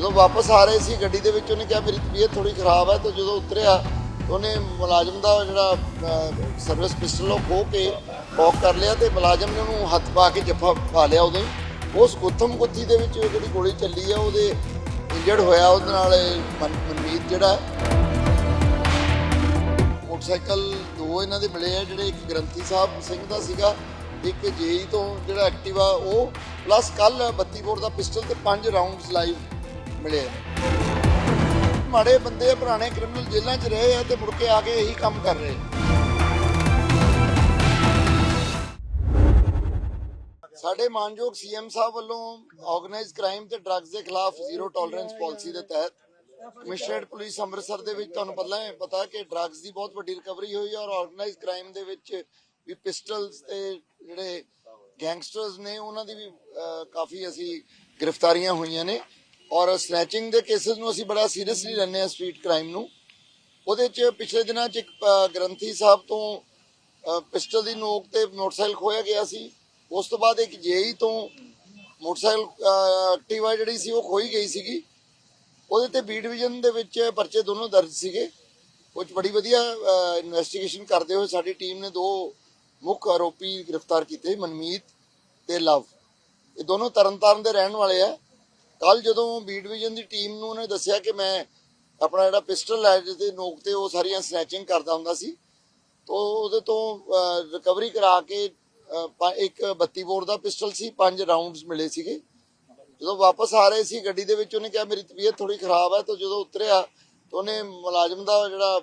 ਜਦੋਂ ਵਾਪਸ ਆ ਰਹੇ ਸੀ, ਗੱਡੀ ਦੇ ਵਿੱਚ ਉਹਨੇ ਕਿਹਾ, ਮੇਰੀ ਤਬੀਅਤ ਥੋੜੀ ਖਰਾਬ ਹੈ। ਤੇ ਜਦੋਂ ਉਤਰਿਆ, ਉਹਨੇ ਮੁਲਾਜ਼ਮ ਦਾ ਜਿਹੜਾ ਸਰਵਿਸ ਪਿਸਟਲ ਉਹ ਖੋ ਕੇ ਪੌਕ ਕਰ ਲਿਆ ਤੇ ਮੁਲਾਜ਼ਮ ਨੇ ਉਹਨੂੰ ਹੱਥ ਪਾ ਕੇ ਜੱਫਾ ਪਾ ਲਿਆ ਉਦੋਂ ਹੀ ਉਸ ਗੁੱਥਮ ਗੁੱਥੀ ਦੇ ਵਿੱਚ ਜਿਹੜੀ ਗੋਲੀ ਚੱਲੀ ਆ, ਉਹਦੇ ਇੰਜਰਡ ਹੋਇਆ, ਉਹਦੇ ਨਾਲ ਮਨ- ਮਨਮੀਤ ਜਿਹੜਾ ਮੋਟਰਸਾਈਕਲ ਦੋ ਇਹਨਾਂ ਦੇ ਮਿਲੇ ਆ, ਜਿਹੜੇ ਇੱਕ ਗ੍ਰੰਥੀ ਸਾਹਿਬ ਸਿੰਘ ਦਾ ਸੀਗਾ, ਇੱਕ ਜੇਈ ਤੋਂ ਜਿਹੜਾ ਐਕਟਿਵਾ ਉਹ ਪਲੱਸ ਕੱਲ 32 ਬੋਰ ਦਾ ਪਿਸਟਲ ਤੇ ਪੰਜ ਰਾਉਂਡਸ ਲਾਈਵ ਮਿਲੇ। ਮਾੜੇ ਬੰਦੇ ਪੁਰਾਣੇ ਕ੍ਰਿਮੀਨਲ ਜੇਲ੍ਹਾਂ 'ਚ ਰਹੇ ਆ ਤੇ ਮੁੜ ਕੇ ਆ ਕੇ ਇਹੀ ਕੰਮ ਕਰ ਰਹੇ। ਸਾਡੇ ਮਾਨਯੋਗ ਸੀਐਮ ਸਾਹਿਬ ਵੱਲੋਂ ਆਰਗੇਨਾਈਜ਼ਡ ਕ੍ਰਾਈਮ ਤੇ ਡਰੱਗਸ ਦੇ ਖਿਲਾਫ ਜ਼ੀਰੋ ਟੋਲਰੈਂਸ ਪਾਲਿਸੀ ਦੇ ਤਹਿਤ ਕਮਿਸ਼ਨਰੇਟ ਪੁਲਿਸ ਅੰਮ੍ਰਿਤਸਰ ਦੇ ਵਿੱਚ ਤੁਹਾਨੂੰ ਪਤਾ ਹੈ, ਪਤਾ ਕਿ ਡਰੱਗਸ ਦੀ ਬਹੁਤ ਵੱਡੀ ਰਿਕਵਰੀ ਹੋਈ ਔਰ ਆਰਗੇਨਾਈਜ਼ਡ ਕ੍ਰਾਈਮ ਦੇ ਵਿੱਚ ਵੀ ਪਿਸਟਲਸ ਤੇ ਜਿਹੜੇ ਗੈਂਗਸਟਰਸ ਨੇ ਉਹਨਾਂ ਦੀ ਵੀ ਕਾਫੀ ਅਸੀਂ ਗ੍ਰਿਫਤਾਰੀਆਂ ਹੋਈਆਂ ਨੇ। ਔਰ ਸਨੈਚਿੰਗ ਦੇ ਕੇਸਿਸ ਨੂੰ ਅਸੀਂ ਬੜਾ ਸੀਰੀਅਸਲੀ ਲੈਂਦੇ ਹਾਂ ਸਟਰੀਟ ਕ੍ਰਾਈਮ ਨੂੰ। ਉਹਦੇ ਚ ਪਿਛਲੇ ਦਿਨਾਂ ਚ ਇੱਕ ਗ੍ਰੰਥੀ ਸਾਹਿਬ ਤੋਂ ਪਿਸਟਲ ਦੀ ਨੋਕ ਤੇ ਮੋਟਰਸਾਈਕਲ ਖੋਇਆ ਗਿਆ ਸੀ। ਉਸ ਤੋਂ ਬਾਅਦ ਇੱਕ ਜੇਈ ਤੋਂ ਮੋਟਰਸਾਈਕਲ ਅਹ, ਐਕਟਿਵਾ ਜਿਹੜੀ ਸੀ ਉਹ ਖੋਈ ਗਈ ਸੀਗੀ। ਉਹਦੇ ਤੇ ਬੀ ਡਿਵੀਜ਼ਨ ਦੇ ਵਿੱਚ ਪਰਚੇ ਦੋਨੋਂ ਦਰਜ ਸੀਗੇ। ਉਹ 'ਚ ਬੜੀ ਵਧੀਆ ਇਨਵੈਸਟੀਗੇਸ਼ਨ ਕਰਦੇ ਹੋਏ ਸਾਡੀ ਟੀਮ ਨੇ ਦੋ ਮੁੱਖ ਆਰੋਪੀ ਗ੍ਰਿਫਤਾਰ ਕੀਤੇ ਮਨਮੀਤ ਤੇ ਲਵ। ਇਹ ਦੋਨੋਂ ਤਰਨਤਾਰਨ ਦੇ ਰਹਿਣ ਵਾਲੇ ਆ। ਕੱਲ ਜਦੋਂ ਬੀ ਡਿਵੀਜ਼ਨ ਦੀ ਟੀਮ ਨੂੰ ਉਹਨੇ ਦੱਸਿਆ ਕਿ ਮੈਂ ਆਪਣਾ ਜਿਹੜਾ ਪਿਸਟਲ ਹੈ ਜਿਹਦੇ ਨੋਕ ਤੇ ਉਹ ਸਾਰੀਆਂ ਸਨੈਚਿੰਗ ਕਰਦਾ ਹੁੰਦਾ ਸੀ, ਤੋ ਉਹਦੇ ਤੋਂ ਰਿਕਵਰੀ ਕਰਾ ਕੇ ਇੱਕ 32 ਬੋਰ ਦਾ ਪਿਸਟਲ ਸੀ, ਪੰਜ ਰਾਉਂਡਸ ਮਿਲੇ ਸੀਗੇ। ਜਦੋਂ ਵਾਪਸ ਆ ਰਹੇ ਸੀ ਗੱਡੀ ਦੇ ਵਿੱਚ, ਉਹਨੇ ਕਿਹਾ, ਮੇਰੀ ਤਬੀਅਤ ਥੋੜੀ ਖਰਾਬ ਹੈ। ਤਾਂ ਜਦੋਂ ਉਤਰਿਆ, ਤਾਂ ਉਹਨੇ ਮੁਲਾਜ਼ਮ ਦਾ ਜਿਹੜਾ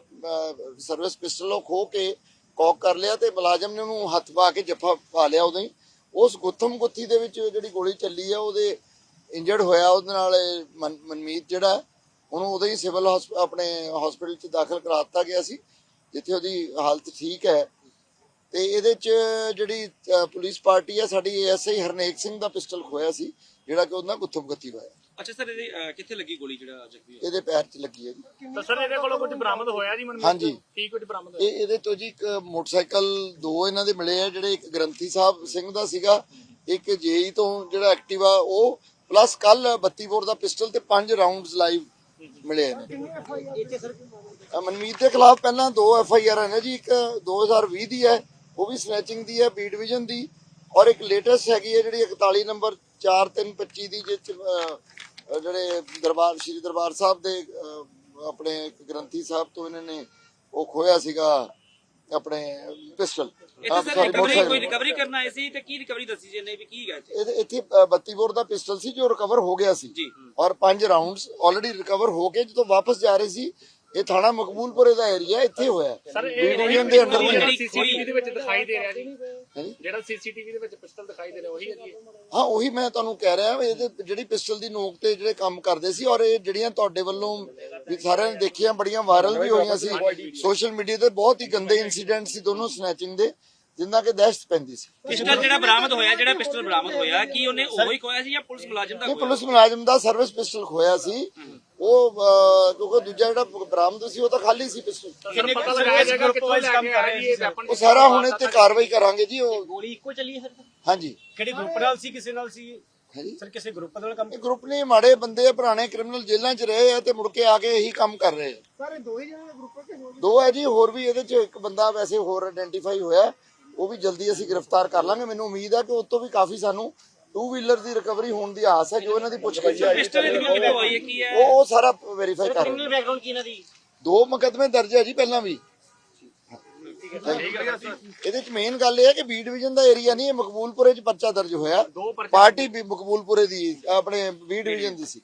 ਸਰਵਿਸ ਪਿਸਟਲ ਉਹ ਖੋ ਕੇ ਕੌਕ ਕਰ ਲਿਆ ਤੇ ਮੁਲਾਜ਼ਮ ਨੇ ਉਹਨੂੰ ਹੱਥ ਪਾ ਕੇ ਜੱਫਾ ਪਾ ਲਿਆ ਉਦੋਂ ਹੀ ਉਸ ਗੁੱਥਮ ਗੁੱਥੀ ਦੇ ਵਿੱਚ ਜਿਹੜੀ ਗੋਲੀ ਚੱਲੀ ਆ, ਉਹਦੇ ਇੰਜਰਡ ਹੋਇਆ ਉਹਦੇ ਨਾਲ ਮਨ- ਮਨਮੀਤ ਜਿਹੜਾ ਉਹਨੂੰ ਉਦੋਂ ਹੀ ਸਿਵਲ ਆਪਣੇ ਹਸਪੀਟਲ 'ਚ ਦਾਖਲ ਕਰਾ ਦਿੱਤਾ ਗਿਆ ਸੀ ਜਿੱਥੇ ਉਹਦੀ ਹਾਲਤ ਠੀਕ ਹੈ। ਤੇ ਇਹਦੇ ਚ ਜਿਹੜੀ ਅ, ਪੁਲਿਸ ਪਾਰਟੀ ਹੈ ਸਾਡੀ ਐਸਆਈ ਹਰਨੇਕ ਸਿੰਘ ਦਾ ਪਿਸਟਲ ਖੋਇਆ ਸੀ ਜਿਹੜਾ ਕਿ ਉਹਨਾਂ ਗੁੱਥਮ ਗੱਤੀ ਹੋਇਆ। ਅੱਛਾ ਸਰ ਇਹਦੀ ਅਹ, ਕਿੱਥੇ ਲੱਗੀ ਗੋਲੀ ਜਿਹੜਾ ਜ਼ਖਮੀ ਹੋਇਆ? ਇਹਦੇ ਪੈਰ 'ਚ ਲੱਗੀ ਹੈ ਜੀ। ਤਾਂ ਸਰ ਇਹਦੇ ਕੋਲੋਂ ਕੁਝ ਬਰਾਮਦ ਹੋਇਆ ਜੀ ਮਨਮੀਤ? ਹਾਂਜੀ। ਤੋਂ? ਕੀ ਕੁਝ ਬਰਾਮਦ ਹੋਇਆ? ਇਹ ਇਹਦੇ ਤੋਂ ਜੀ ਇੱਕ ਮੋਟਰਸਾਈਕਲ ਦੋ ਇਹਨਾਂ ਦੇ ਮਿਲੇ ਆ ਜਿਹੜੇ ਇੱਕ ਗ੍ਰੰਥੀ ਸਾਹਿਬ ਸਿੰਘ ਦਾ ਸੀਗਾ ਇੱਕ ਜੇਈ ਤੋਂ ਜਿਹੜਾ ਐਕਟਿਵਾ ਉਹ ਪਲੱਸ ਕੱਲ 32 ਬੋਰ ਦਾ ਪਿਸਟਲ ਤੇ 5 ਰਾਉਂਡਸ ਲਾਈਵ ਮਿਲੇ ਨੇ। ਅ, ਮਨਮੀਤ ਦੇ ਖਿਲਾਫ ਪਹਿਲਾਂ ਦੋ ਐਫ ਆਈ ਆਰ ਨੇ ਜੀ ਇੱਕ 2020 ਦੀ ਹੈ ਉਹ ਵੀ ਸਨੈਚਿੰਗ ਦੀ ਹੈ ਬੀ ਡਿਵੀਜ਼ਨ ਦੀ। ਔਰ ਇੱਕ ਲੇਟੈਸਟ ਹੈਗੀ ਹੈ ਜਿਹੜੀ 41 ਨੰਬਰ 4325 ਦੀ ਜਿਸ 'ਚ, ਅ, ਅ, ਜਿਹੜੇ ਦਰਬਾਰ ਸ਼੍ਰੀ ਦਰਬਾਰ ਸਾਹਿਬ ਦੇ ਅ, ਆਪਣੇ ਗ੍ਰੰਥੀ ਸਾਹਿਬ ਤੋਂ ਇਹਨਾਂ ਨੇ ਉਹ ਖੋਇਆ ਸੀਗਾ। ਆਪਣੇ ਪਿਸਟਲ ਇੱਥੇ ਸਰ ਰਿਕਵਰੀ ਕੋਈ ਰਿਕਵਰੀ ਕਰਨ ਆਏ ਸੀ ਤੇ ਕੀ ਰਿਕਵਰੀ ਦੱਸੀ ਜੀ ਇਹਨੇ ਵੀ ਕੀ ਹੈ ਇੱਥੇ ਇੱਥੇ ਅ, 32 ਬੋਰ ਦਾ ਪਿਸਟਲ ਸੀ ਜੋ ਰਿਕਵਰ ਹੋ ਗਿਆ ਸੀ। ਔਰ ਪੰਜ ਰਾਉਂਡਸ ਆਲਰੇਡੀ ਰਿਕਵਰ ਹੋ ਕੇ ਜਦੋਂ ਵਾਪਸ ਜਾ ਰਹੇ ਸੀ ਇਹ ਥਾਣਾ ਮਕਬੂਲਪੁਰੇ ਦਾ ਏਰੀਆ ਇੱਥੇ ਹੋਇਆ ਸਰ ਬੀ ਇਹ ਡਿਵੀਜ਼ਨ ਦੇ ਸੀਸੀਟੀਵੀ ਦੇ ਵਿੱਚ ਦਿਖਾਈ ਦੇ ਰਿਹਾ ਜੀ। ਜਿਹੜਾ ਸੀਸੀਟੀਵੀ ਦੇ ਵਿੱਚ ਪਿਸਟਲ ਦਿਖਾਈ ਦੇ ਰਿਹਾ ਉਹੀ ਹੈ ਜੀ? ਹਾਂ ਉਹੀ ਮੈਂ ਤੁਹਾਨੂੰ ਕਹਿ ਰਿਹਾ ਇਹਦੇ ਜਿਹੜੀ ਪਿਸਟਲ ਦੀ ਨੋਕ ਤੇ ਜਿਹੜੇ ਕੰਮ ਕਰਦੇ ਸੀ ਔਰ ਇਹ ਜਿਹੜੀਆਂ ਤੁਹਾਡੇ ਵੱਲੋਂ ਵੀ ਸਾਰਿਆਂ ਨੇ ਦੇਖੀਆਂ ਬੜੀਆਂ ਵਾਇਰਲ ਵੀ ਹੋਈਆਂ ਸੀ। ਸੋਸ਼ਲ ਮੀਡੀਆ ਤੇ ਬਹੁਤ ਹੀ ਗੰਦੇ ਇਨਸੀਡੈਂਟ ਸੀ ਦੋਨੋਂ ਸਨੈਚਿੰਗ ਦੇ ਜਿੰਨਾ ਕਿ ਦਹਿਸ਼ਤ ਪੈਂਦੀ ਸੀ। ਪਿਸਟਲ ਜਿਹੜਾ ਬਰਾਮਦ ਹੋਇਆ ਜਿਹੜਾ ਪਿਸਟਲ ਬਰਾਮਦ ਹੋਇਆ ਕੀ ਉਹਨੇ ਉਹੀ ਖੋਇਆ ਸੀ ਜਾਂ ਪੁਲਿਸ ਮੁਲਾਜ਼ਮ ਦਾ ਖੋਇਆ? ਪੁਲਿਸ ਮੁਲਾਜ਼ਮ ਦਾ ਸਰਵਿਸ ਪਿਸਟਲ ਖੋਇਆ ਸੀ। ਉਹ ਕਿਉਂਕਿ ਦੂਜਾ ਜਿਹੜਾ ਬਰਾਮਦ ਸੀ ਉਹ ਤਾਂ ਖਾਲੀ ਸੀ ਪਿਸਟਲ ਸਰ ਪਤਾ ਲਗਾਇਆ ਜਾਏਗਾ ਕਿੱਥੋਂ ਲੈ ਕੇ ਆਇਆ ਜੀ ਇਹ ਵੈਪਨ ਉਹ ਸਾਰਾ ਹੁਣ ਇੱਥੇ ਕਾਰਵਾਈ ਕਰਾਂਗੇ ਜੀ ਉਹ ਗੋਲੀ ਇੱਕੋ ਚੱਲੀ ਹੈ ਸਰ ਹਾਂਜੀ। ਕਿਹੜੇ ਗਰੁੱਪ ਨਾਲ ਸੀ ਕਿਸੇ ਨਾਲ ਸੀ? ਹਾਂਜੀ। ਸਰ ਕਿਸੇ ਗਰੁੱਪ ਨਾਲ ਕੰਮ ਇਹ ਗਰੁੱਪ ਨੇ ਮਾੜੇ ਬੰਦੇ ਆ, ਪੁਰਾਣੇ ਕ੍ਰਿਮੀਨਲ ਜੇਲ੍ਹਾਂ 'ਚ ਰਹੇ ਆ ਤੇ ਮੁੜ ਕੇ ਆ ਕੇ ਇਹੀ ਕੰਮ ਕਰ ਰਹੇ ਆ। ਸਾਰੇ ਦੋ ਹੀ ਜਣੇ ਦਾ ਗਰੁੱਪ ਹੈ ਕਿ ਹੋਰ ਦੋ ਹੈ ਜੀ ਹੋਰ ਵੀ ਇਹਦੇ 'ਚ ਇੱਕ ਬੰਦਾ ਵੈਸੇ ਹੋਰ ਆਇਡੈਂਟੀਫਾਈ ਹੋਇਆ ਉਹ ਵੀ ਜਲਦੀ ਅਸੀਂ ਗ੍ਰਿਫਤਾਰ ਕਰ ਲਾਂਗੇ। ਮੈਨੂੰ ਉਮੀਦ ਹੈ ਕਿ ਉਸ ਤੋਂ ਵੀ ਕਾਫੀ ਸਾਨੂੰ ਟੂ ਵੀਲਰ ਦੀ ਰਿਕਵਰੀ ਹੋਣ ਦੀ ਆਸ ਹੈ ਜੋ ਇਹਨਾਂ ਦੀ ਪੁੱਛਗਿੱਛ ਹੈ ਪਿਸਟਲ ਇਹਦੀ ਕਿੱਥੇ ਹੋਈ ਹੈ ਕੀ ਹੈ? ਉਹ ਉਹ ਸਾਰਾ ਵੈਰੀਫਾਈ ਕਰ ਰਹੇ ਕ੍ਰਿਮੀਨਲ ਬੈਕਗ੍ਰਾਉਂਡ ਕੀ ਇਹਨਾਂ ਦੀ? ਦੋ ਮੁਕਦਮੇ ਦਰਜ ਹੈ ਜੀ ਪਹਿਲਾਂ ਵੀ। ਇਹਦੇ ਚ ਮੇਨ ਗੱਲ ਇਹ ਹੈ ਕਿ ਬੀ ਡਿਵੀਜ਼ਨ ਦਾ ਏਰੀਆ ਨਹੀਂ ਇਹ ਮਕਬੂਲਪੁਰੇ ਚ ਪਰਚਾ ਦਰਜ ਹੋਇਆ। ਪਾਰਟੀ ਵੀ ਮਕਬੂਲਪੁਰੇ ਦੀ ਆਪਣੇ ਬੀ ਡਿਵੀਜ਼ਨ ਦੀ ਸੀ।